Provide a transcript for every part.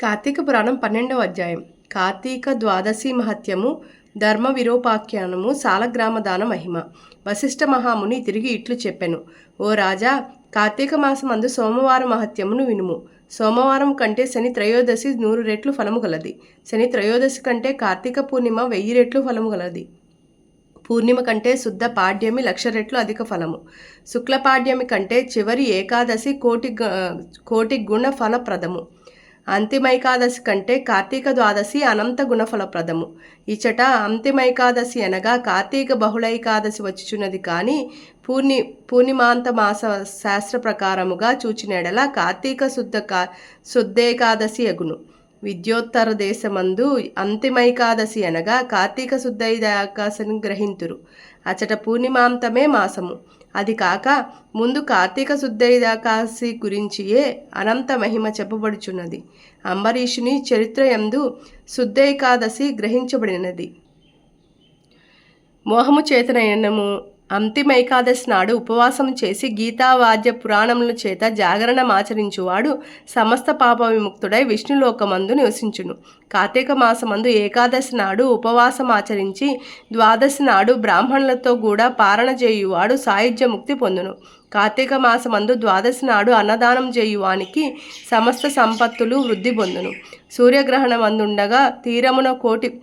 కార్తీక పురాణం పన్నెండవ అధ్యాయం. కార్తీక ద్వాదశి మహత్యము ధర్మ విరూపాఖ్యానము సాలగ్రామ దాన మహిమ. వశిష్ఠ మహాముని తిరిగి ఇట్లు చెప్పెను. ఓ రాజా కార్తీక మాసమందు సోమవారం మహత్యమును వినుము. సోమవారం కంటే శని త్రయోదశి నూరు రెట్లు ఫలము గలది. శని త్రయోదశి కంటే కార్తీక పూర్ణిమ వెయ్యి రెట్లు ఫలము గలది. పూర్ణిమ కంటే శుద్ధ పాడ్యమి లక్ష రెట్లు అధిక ఫలము. శుక్ల పాడ్యమి కంటే చివరి ఏకాదశి కోటి కోటి గుణ ఫలప్రదము. అంతిమైకాదశి కంటే కార్తీక ద్వాదశి అనంత గుణఫలప్రదము. ఇచట అంతిమైకాదశి అనగా కార్తీక బహుళైకాదశి వచ్చుచున్నది కానీ పూర్ణి పూర్ణిమాంత మాస శాస్త్ర ప్రకారముగా చూచినెడల కార్తీక శుద్ధ కా శుద్ధేకాదశి అగును. విద్యోత్తర దేశమందు అంతిమైకాదశి అనగా కార్తీక శుద్ధైదాకాశని గ్రహింతురు. అచట పూర్ణిమాంతమే మాసము. అది కాక ముందు కార్తీక శుద్ధైదాకాశి గురించియే అనంత మహిమ చెప్పబడుచున్నది. అంబరీషుని చరిత్ర యందు శుద్ధైకాదశి గ్రహించబడినది. మోహము చేతనయనము అంతిమ ఏకాదశి నాడు ఉపవాసం చేసి గీతావాద్య పురాణముల చేత జాగరణమాచరించువాడు సమస్త పాప విముక్తుడై విష్ణులోకమందు నివసించును. కార్తీక మాసమందు ఏకాదశి నాడు ఉపవాసం ఆచరించి ద్వాదశి నాడు బ్రాహ్మణులతో కూడా పారణ చేయువాడు సాయుధ్యముక్తి పొందును. కార్తీక మాసమందు ద్వాదశి నాడు అన్నదానం చేయువానికి సమస్త సంపత్తులు వృద్ధి పొందును. సూర్యగ్రహణమందుండగా తీరమున కోటి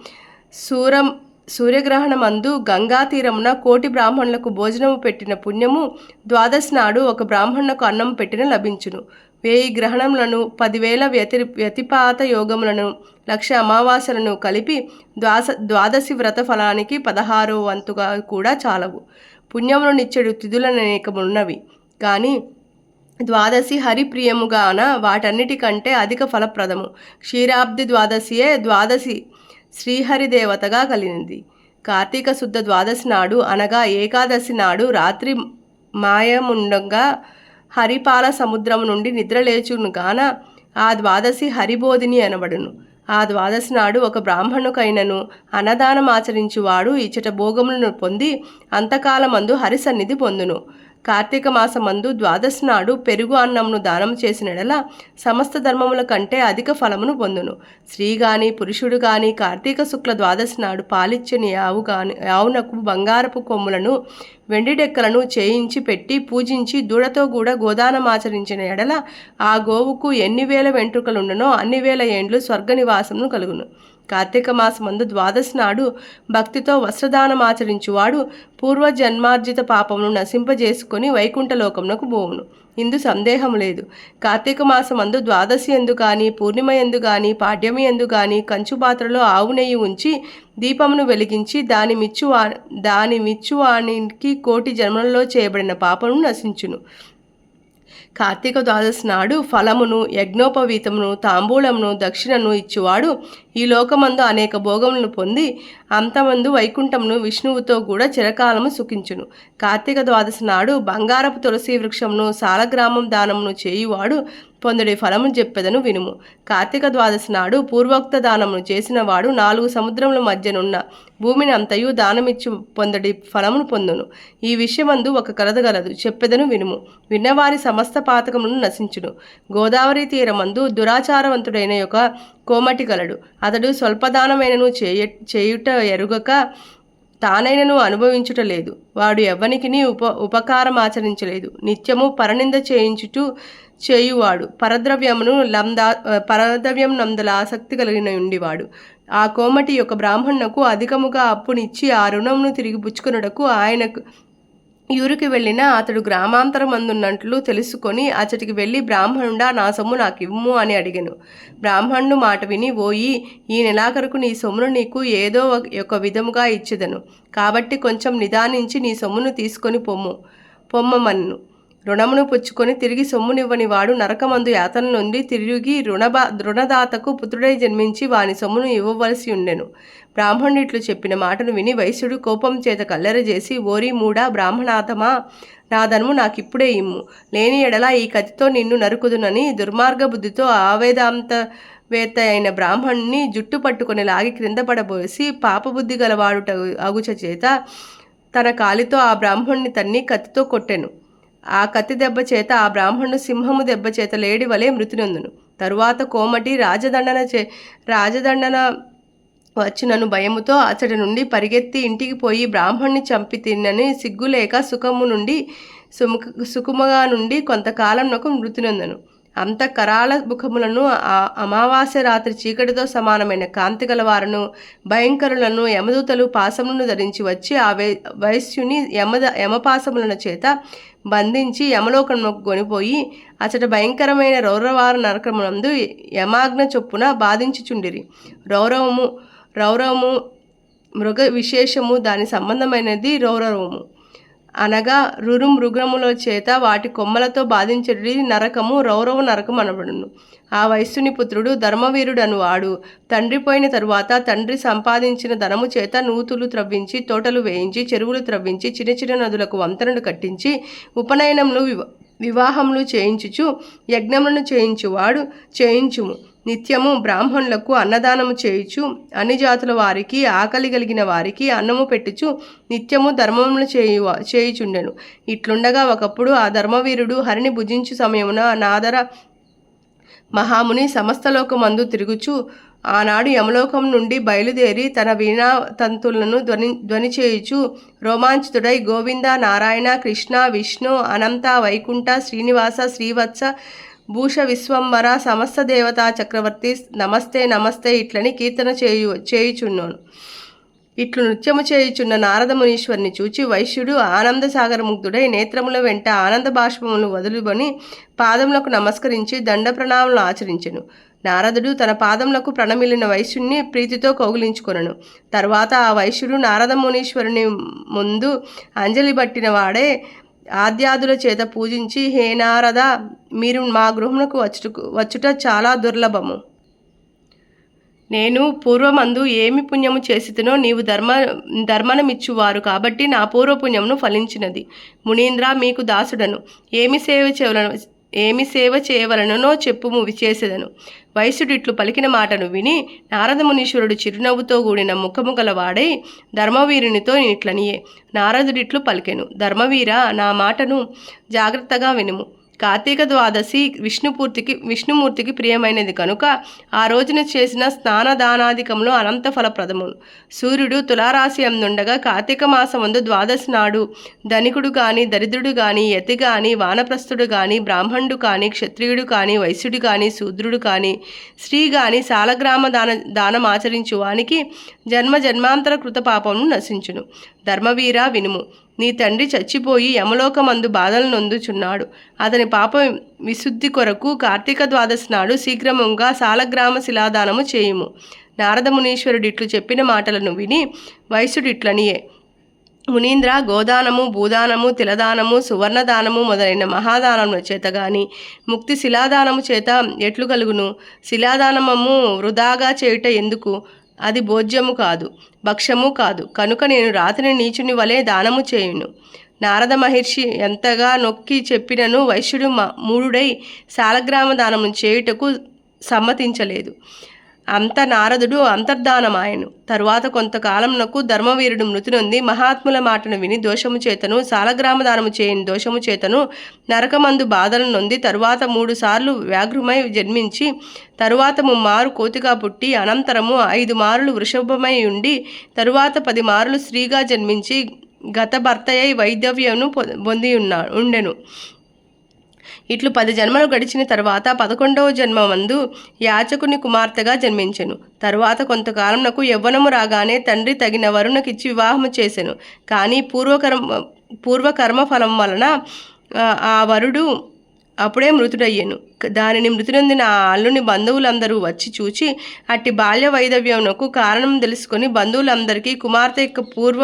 సూరం సూర్యగ్రహణమందు గంగా తీరమున కోటి బ్రాహ్మణులకు భోజనము పెట్టిన పుణ్యము ద్వాదశి నాడు ఒక బ్రాహ్మణులకు అన్నం పెట్టిన లభించును. వేయి గ్రహణములను పదివేల వ్యతి వ్యతిపాత యోగములను లక్ష అమావాస్యలను కలిపి ద్వాస ద్వాదశి వ్రత ఫలానికి పదహారో వంతుగా కూడా చాలవు. పుణ్యమును నిచ్చెడు తిథులనేకమున్నవి. కానీ ద్వాదశి హరిప్రియముగాన వాటన్నిటికంటే అధిక ఫలప్రదము. క్షీరాబ్ది ద్వాదశియే ద్వాదశి శ్రీహరిదేవతగా కలిగింది. కార్తీక శుద్ధ ద్వాదశి నాడు అనగా ఏకాదశి నాడు రాత్రి మాయముండగా హరిపాల సముద్రం నుండి నిద్రలేచును గాన ఆ ద్వాదశి హరిబోధిని అనబడును. ఆ ద్వాదశి నాడు ఒక బ్రాహ్మణుకైనను అన్నదానం ఆచరించువాడు. ఇచ్చట భోగములను పొంది అంతకాలమందు హరి సన్నిధి పొందును. కార్తీక మాసమందు ద్వాదశి నాడు పెరుగు అన్నమును దానం చేసినడల సమస్త ధర్మముల కంటే అధిక ఫలమును పొందును. స్త్రీ గాని పురుషుడు గాని కార్తీక శుక్ల ద్వాదశి నాడు పాలిచ్చని ఆవు గాని ఆవునకు బంగారపు కొమ్ములను వెండి డెక్కలను చేయించి పెట్టి పూజించి దూడతో కూడా గోదానమాచరించిన ఎడల ఆ గోవుకు ఎన్ని వేల వెంట్రుకలుండునో అన్ని వేల ఏండ్లు స్వర్గ నివాసమును కలుగును. కార్తీక మాసమందు ద్వాదశి నాడు భక్తితో వస్త్రదానమాచరించువాడు పూర్వ జన్మార్జిత పాపమును నశింపజేసుకొని వైకుంఠలోకమునకు పోవును ఇందు సందేహం లేదు. కార్తీక మాసమందు ద్వాదశి ఎందు కానీ పూర్ణిమ ఎందు కానీ పాడ్యమి ఎందు కానీ కంచు పాత్రలో ఆవు నెయ్యి ఉంచి దీపమును వెలిగించి దాని మిచ్చువా దాని మిచ్చువానికి కోటి జన్మలలో చేయబడిన పాపమును నశించును. కార్తీక ద్వాదశి నాడు ఫలమును యజ్ఞోపవీతమును తాంబూలమును దక్షిణను ఇచ్చువాడు ఈ లోకమందు అనేక భోగములను పొంది అంతమందు వైకుంఠమును విష్ణువుతో కూడా చిరకాలము సుఖించును. కార్తీక ద్వాదశి నాడు బంగారపు తులసి వృక్షమును సాలగ్రామం దానమును చేయువాడు పొందుడి ఫలము చెప్పెదను వినుము. కార్తీక ద్వాదశి నాడు పూర్వోక్త దానమును చేసినవాడు నాలుగు సముద్రముల మధ్యనున్న భూమిని అంతయు దానమిచ్చి పొందడి ఫలమును పొందును. ఈ విషయమందు ఒక కలదగలదు చెప్పెదను వినుము. విన్నవారి సమస్త పాతకములను నశించును. గోదావరి తీరమందు దురాచారవంతుడైన యొక్క కోమటి కలడు అతడు స్వల్పదానమైనను చేయ చేయుట ఎరుగక తానైనను అనుభవించుట లేదు. వాడు ఎవ్వనికిని ఉప ఉపకారం ఆచరించలేదు నిత్యము పరనింద చేయించుటూ చేయువాడు. పరద్రవ్యమును లందా పరద్రవ్యం నందల ఆసక్తి కలిగిన ఉండివాడు ఆ కోమటి యొక్క బ్రాహ్మణునకు అధికముగా అప్పునిచ్చి ఆ రుణమును తిరిగి పుచ్చుకున్నటకు ఆయనకు ఊరికి వెళ్ళిన అతడు గ్రామాంతరమందున్నట్లు తెలుసుకొని అతడికి వెళ్ళి బ్రాహ్మణుడా నా సొమ్ము నాకు ఇవ్వు అని అడిగాను. బ్రాహ్మణుడు మాట విని ఓయి ఈ నెలాఖరుకు నీ సొమ్మును నీకు ఏదో ఒక- ఒక విధముగా ఇచ్చేదను. కాబట్టి కొంచెం నిదానించి నీ సొమ్మును తీసుకొని పొమ్ము పొమ్మమన్ను రుణమును పుచ్చుకొని తిరిగి సొమ్మునివ్వని వాడు నరకమందు యాతన నుండి తిరిగి రుణబా రుణదాతకు పుత్రుడై జన్మించి వాని సొమ్మును ఇవ్వవలసి ఉండెను. బ్రాహ్మణుడిట్లు చెప్పిన మాటను విని వైశ్యుడు కోపం చేత కల్లెరజేసి ఓరి మూడా బ్రాహ్మణాతమా నా ధనము నాకిప్పుడే ఇమ్ము. లేని ఎడల ఈ కత్తితో నిన్ను నరుకుదునని దుర్మార్గ బుద్ధితో ఆవేదాంత వేత్త అయిన బ్రాహ్మణుని జుట్టు పట్టుకొని లాగి క్రింద పడబోసి పాపబుద్ధి గలవాడుట అగుచ చేత తన కాలితో ఆ బ్రాహ్మణ్ణి తన్ని కత్తితో కొట్టెను. ఆ కత్తి దెబ్బ చేత ఆ బ్రాహ్మణుడు సింహము దెబ్బ చేత లేడి వలె మృతి నొందును తరువాత కోమటి రాజదండన చే రాజదండన వచ్చినను భయముతో అతడి నుండి పరిగెత్తి ఇంటికి పోయి బ్రాహ్మణ్ణి చంపి తిన్నని సిగ్గులేక సుఖము నుండి సుముఖ సుకుమగా నుండి కొంతకాలం నాకు మృతినందను. అంత కరాల ముఖములను ఆ అమావాస్య రాత్రి చీకటితో సమానమైన కాంతి గలవారును భయంకరులను యమదూతలు పాసములను ధరించి వచ్చి ఆ వై వైశ్యుని యమద యమపాసములను చేత బంధించి యమలోకమునకు కొనిపోయి అచట భయంకరమైన రౌరవార నరకమునందు యమాగ్న చొప్పున బాధించుచుండిరి. రౌరవము రౌరవము మృగ విశేషము దాని సంబంధమైనది రౌరవము. అనగా రురు మృగముల చేత వాటి కొమ్మలతో బాధించడి నరకము రౌరవ నరకం అనబడును. ఆ వయస్సుని పుత్రుడు ధర్మవీరుడను వాడు. తండ్రి పోయిన తరువాత తండ్రి సంపాదించిన ధనము చేత నూతులు త్రవ్వించి తోటలు వేయించి చెరువులు త్రవ్వించి చిన్న చిన్న నదులకు వంతెనలు కట్టించి ఉపనయనములు వివాహములు చేయించుచు యజ్ఞములను చేయించువాడు చేయించుము. నిత్యము బ్రాహ్మణులకు అన్నదానము చేయుచు అన్ని జాతుల వారికి ఆకలి కలిగిన వారికి అన్నము పెట్టుచు నిత్యము ధర్మములు చేయు చేయుచుండెను. ఇట్లుండగా ఒకప్పుడు ఆ ధర్మవీరుడు హరిని భుజించు సమయమున నాదర మహాముని సమస్తలోకమందు తిరుగుచు ఆనాడు యమలోకం నుండి బయలుదేరి తన వీణా తంతులను ధ్వని ధ్వని చేయుచు రోమాంచితుడై గోవింద నారాయణ కృష్ణ విష్ణు అనంత వైకుంఠ శ్రీనివాస శ్రీవత్స భూష విశ్వంబర సమస్త దేవతా చక్రవర్తి నమస్తే నమస్తే ఇట్లని కీర్తన చేయు చేయుచున్నాను. ఇట్లు నృత్యము చేయుచున్న నారద మునీశ్వరిని చూచి వైశ్యుడు ఆనంద సాగరముగ్ధుడై నేత్రముల వెంట ఆనంద బాష్పములు వదులుకొని పాదములకు నమస్కరించి దండ ప్రణామములు ఆచరించెను. నారదుడు తన పాదములకు ప్రణమిలిన వైశ్యుణ్ణి ప్రీతితో కౌగిలించుకొనను. తర్వాత ఆ వైశ్యుడు నారద మునీశ్వరుని ముందు అంజలి పట్టిన వాడే ఆద్యాదుల చేత పూజించి హే నారద మీరు మా గృహమునకు వచ్చుటకు వచ్చుట చాలా దుర్లభము. నేను పూర్వమందు ఏమి పుణ్యము చేసితునో నీవు ధర్మ ధర్మనమిచ్చువారు కాబట్టి నా పూర్వపుణ్యమును ఫలించినది. మునీంద్ర మీకు దాసుడను. ఏమి సేవ చేయవలను ఏమి సేవ చేయవలననో చెప్పుము చేసేదను వైశ్యుడిట్లు పలికిన మాటను విని నారదమునీశ్వరుడు చిరునవ్వుతో కూడిన ముఖము గలవాడై ధర్మవీరునితో ఇట్లనియే నారదుడిట్లు పలికెను ధర్మవీర నా మాటను జాగ్రత్తగా వినుము. కార్తీక ద్వాదశి విష్ణుపూర్తికి విష్ణుమూర్తికి ప్రియమైనది కనుక ఆ రోజున చేసిన స్నానదానాధికంలో అనంత ఫలప్రదము. సూర్యుడు తులారాశి అందుండగా కార్తీక మాసమందు ద్వాదశి నాడు ధనికుడు కానీ దరిద్రుడు కానీ యతి కానీ వానప్రస్థుడు కానీ బ్రాహ్మణుడు కానీ క్షత్రియుడు కానీ వైశ్యుడు కానీ శూద్రుడు కానీ స్త్రీ కానీ సాలగ్రామ దాన దానం ఆచరించు వానికి జన్మ జన్మాంతర కృత పాపమును నశించును. ధర్మవీర వినుము. నీ తండ్రి చచ్చిపోయి యమలోకమందు బాధలు నొందుచున్నాడు. అతని పాప విశుద్ధి కొరకు కార్తీక ద్వాదశి నాడు శీఘ్రముగా సాలగ్రామ శిలాదానము చేయుము. నారద ఇట్లు చెప్పిన మాటలను విని వైశ్యుడిట్లనియే మునీంద్ర గోదానము భూదానము తిలదానము సువర్ణదానము మొదలైన మహాదానముల చేత గాని ముక్తి శిలాదానము చేత ఎట్లు కలుగును? శిలాదానమము వృధాగా చేయుట ఎందుకు? అది భోజ్యము కాదు భక్ష్యము కాదు. కనుక నేను రాత్రి నీచుని వలె దానము చేయును. నారద మహర్షి ఎంతగా నొక్కి చెప్పినను వైశ్యుడు మూడుడై మూఢుడై సాలగ్రామ దానము చేయుటకు సమ్మతించలేదు. అంత నారదుడు అంతర్ధానమాయను. తరువాత కొంతకాలంనకు ధర్మవీరుడు మృతి నొంది మహాత్ముల మాటను విని దోషము చేతను సాలగ్రామదానము చేయని దోషము చేతను నరకమందు బాధలు నొంది తరువాత మూడు సార్లు వ్యాఘ్రమై జన్మించి తరువాత ముమ్మారు కోతిగా పుట్టి అనంతరము ఐదు మారులు వృషభమై ఉండి తరువాత పది మారులు స్త్రీగా జన్మించి గత భర్తయ్య వైద్యవ్యను పొ- పొంది ఉన్నా ఉండెను. ఇట్లు పది జన్మలు గడిచిన తర్వాత పదకొండవ జన్మమందు యాచకుని కుమార్తెగా జన్మించెను. తరువాత కొంతకాలంనకు యవ్వనము రాగానే తండ్రి తగిన వరుణకిచ్చి వివాహము చేసెను. కానీ పూర్వకర్మ పూర్వకర్మ ఫలం వలన ఆ, వరుడు అప్పుడే మృతుడయ్యెను. దానిని మృతినందిన ఆ అల్లుని బంధువులందరూ వచ్చి చూచి అట్టి బాల్య వైదవ్యమునకు కారణం తెలుసుకొని బంధువులందరికీ కుమార్తె యొక్క పూర్వ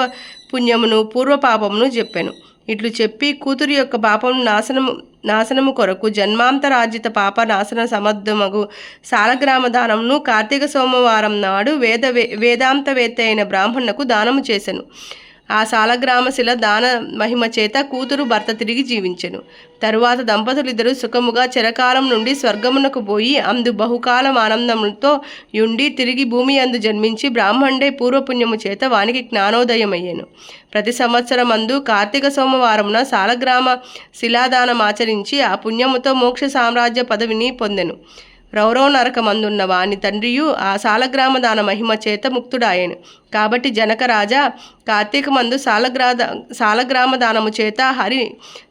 పుణ్యమును పూర్వ పాపమును చెప్పాను. ఇట్లు చెప్పి కూతురు యొక్క పాపం నాశనము నాశనము కొరకు జన్మాంతరార్జిత పాప నాశన సమర్థమగు సాలగ్రామ దానమును కార్తీక సోమవారం నాడు వేద వే- వేదాంతవేత్త అయిన బ్రాహ్మణులకు దానము చేశాను ఆ సాలగ్రామశిల దాన మహిమ చేత కూతురు భర్త తిరిగి జీవించెను. తరువాత దంపతులిద్దరూ సుఖముగా చిరకాలం నుండి స్వర్గమునకు పోయి అందు బహుకాలం ఆనందంతో యుండి తిరిగి భూమి అందు జన్మించి బ్రాహ్మణుడే పూర్వపుణ్యము చేత వానికి జ్ఞానోదయమయ్యాను. ప్రతి సంవత్సరం అందు కార్తీక సోమవారమున సాలగ్రామ శిలాదానం ఆచరించి ఆ పుణ్యముతో మోక్ష సామ్రాజ్య పదవిని పొందెను. రౌరవ నరకమందున్న వాని తండ్రియు ఆ సాలగ్రామ దాన మహిమ చేత ముక్తుడాయను. కాబట్టి జనక రాజా కార్తీక మందు సాలగ్రాద సాలగ్రామ దానము చేత హరి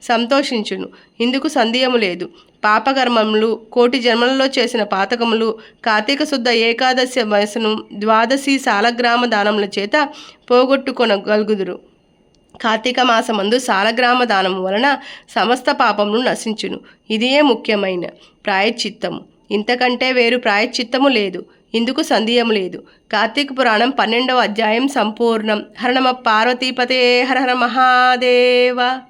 సంతోషించును. ఇందుకు సందేహము లేదు. పాపకర్మములు కోటి జన్మలలో చేసిన పాతకములు కార్తీక శుద్ధ ఏకాదశి వయసును ద్వాదశి సాలగ్రామ దానముల చేత పోగొట్టుకొనగలుగుదురు. కార్తీక మాసమందు సాలగ్రామ దానము వలన సమస్త పాపములు నశించును. ఇదే ముఖ్యమైన ప్రాయశ్చిత్తము. ఇంతకంటే వేరు ప్రాయశ్చిత్తము లేదు ఇందుకు సందేహం లేదు. కార్తీక పురాణం పన్నెండవ అధ్యాయం సంపూర్ణం. హరణమ పార్వతీపతే హర హర మహాదేవ.